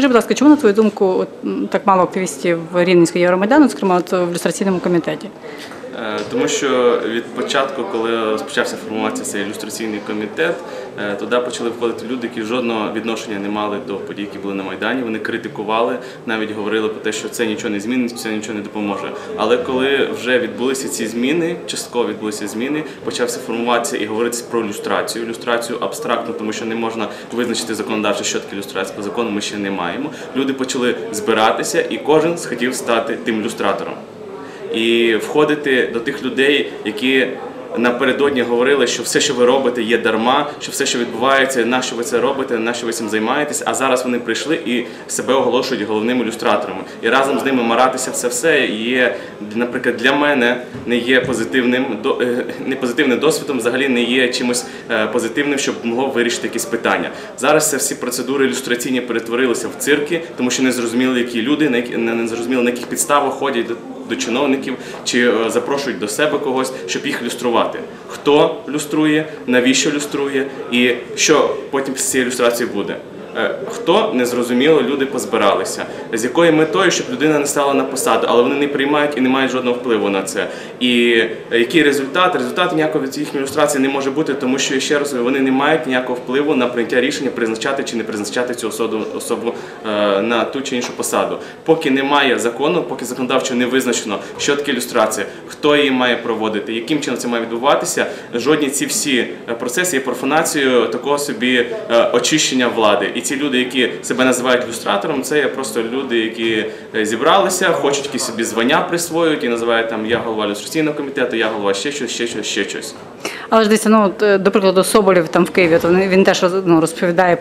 Скажи, будь ласка, чому на твою думку от, так мало активістів Рівненського Євромайдану, зокрема от, в люстраційному комітеті? Е, Тому що від початку, коли розпочався формуватися цей ілюстраційний комітет, е, туди почали входити люди, які жодного відношення не мали до подій, які були на Майдані. Вони критикували, навіть говорили про те, що це нічого не змінить, це нічого не допоможе. Але коли вже відбулися ці зміни, частково відбулися зміни, почався формуватися і говоритися про люстрацію. Люстрацію абстрактно, тому що не можна визначити законодавчо, що таке люстрація. По закону ми ще не маємо. Люди почали збиратися, і кожен схотів стати тим люстратором і входити до тих людей, які напередодні говорили, що все, що ви робите, є дарма, що все, що відбувається, на що ви це робите, на що ви цим займаєтесь. А зараз вони прийшли і себе оголошують головними ілюстраторами. І разом з ними маратися це все є, наприклад, для мене не є позитивним до- е, не позитивним досвідом, взагалі не є чимось е, позитивним, щоб могло вирішити якісь питання. Зараз це всі процедури ілюстраційні перетворилися в цирки, тому що не зрозуміли, які люди, на не зрозуміли, на яких підставах ходять до чиновників чи е, запрошують до себе когось, щоб їх люструвати. Хто люструє, навіщо люструє, і що потім з цієї люстрації буде. Е, Хто незрозуміло, люди позбиралися. З якою метою, щоб людина не стала на посаду, але вони не приймають і не мають жодного впливу на це. І е, який результат? Результат ніякого від їхньої ілюстрації не може бути, тому що ще раз вони не мають ніякого впливу на прийняття рішення призначати чи не призначати цю особу, особу е, на ту чи іншу посаду. Поки немає закону, поки законодавчо не визначено, що таке ілюстрація, хто її має проводити, яким чином це має відбуватися. Жодні ці всі процеси є профанацією такого собі очищення влади. І ці люди, які себе називають люстратором, це є просто люди, які е, зібралися, хочуть якісь собі звання присвоюють і називають там я голова люстраційного комітету, я голова ще щось, ще щось, ще щось. Але ж десь, ну, е, до прикладу, Соболів там в Києві, то він, теж ну, розповідає.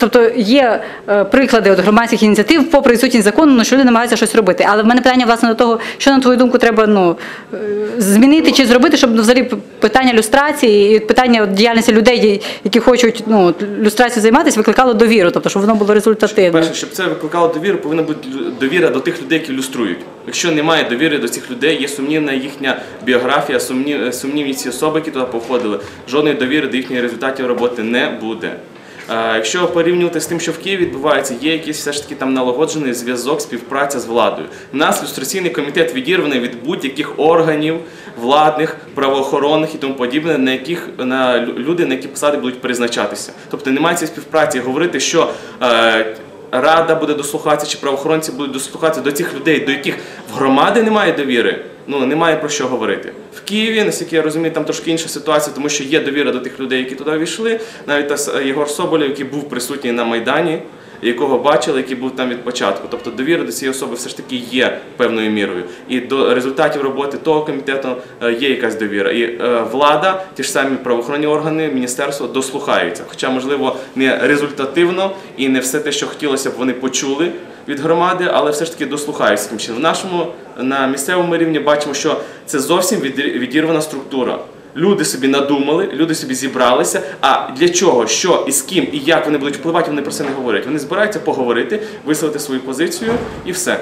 Тобто є е, приклади от громадських ініціатив, попри відсутність закону, ну, що люди намагаються щось робити. Але в мене питання власне до того, що на твою думку треба ну, е, змінити чи зробити, щоб ну, взагалі питання люстрації і питання от, діяльності людей, які хочуть ну, люстрацією займатися, викликало довіру, тобто щоб воно було результативним. Перше, щоб це викликало довіру, повинна бути довіра до тих людей, які люструють. Якщо немає довіри до цих людей, є сумнівна їхня біографія, сумнів, сумнівні ці особи, які туди походили, жодної довіри до їхніх результатів роботи не буде. Е, Якщо порівнювати з тим, що в Києві відбувається, є якийсь все ж таки там налагоджений зв'язок, співпраця з владою. Нас люстраційний комітет відірваний від будь-яких органів владних, правоохоронних і тому подібне, на яких на лю- люди, на які посади будуть призначатися. Тобто немає цієї співпраці. Говорити, що е, рада буде дослухатися, чи правоохоронці будуть дослухатися до тих людей, до яких в громади немає довіри. Ну немає про що говорити. В Києві, наскільки я розумію, там трошки інша ситуація, тому що є довіра до тих людей, які туди війшли. Навіть та Єгор Соболєв, який був присутній на Майдані, якого бачили, який був там від початку. Тобто довіра до цієї особи все ж таки є певною мірою. І до результатів роботи того комітету е, є якась довіра. І е, влада, ті ж самі правоохоронні органи, міністерство дослухаються. Хоча, можливо, не результативно і не все те, що хотілося б, вони почули від громади, але все ж таки дослухаються таким чином. В нашому на місцевому рівні бачимо, що це зовсім відірвана структура. Люди собі надумали, люди собі зібралися. А для чого, що і з ким, і як вони будуть впливати, вони про це не говорять. Вони збираються поговорити, висловити свою позицію і все.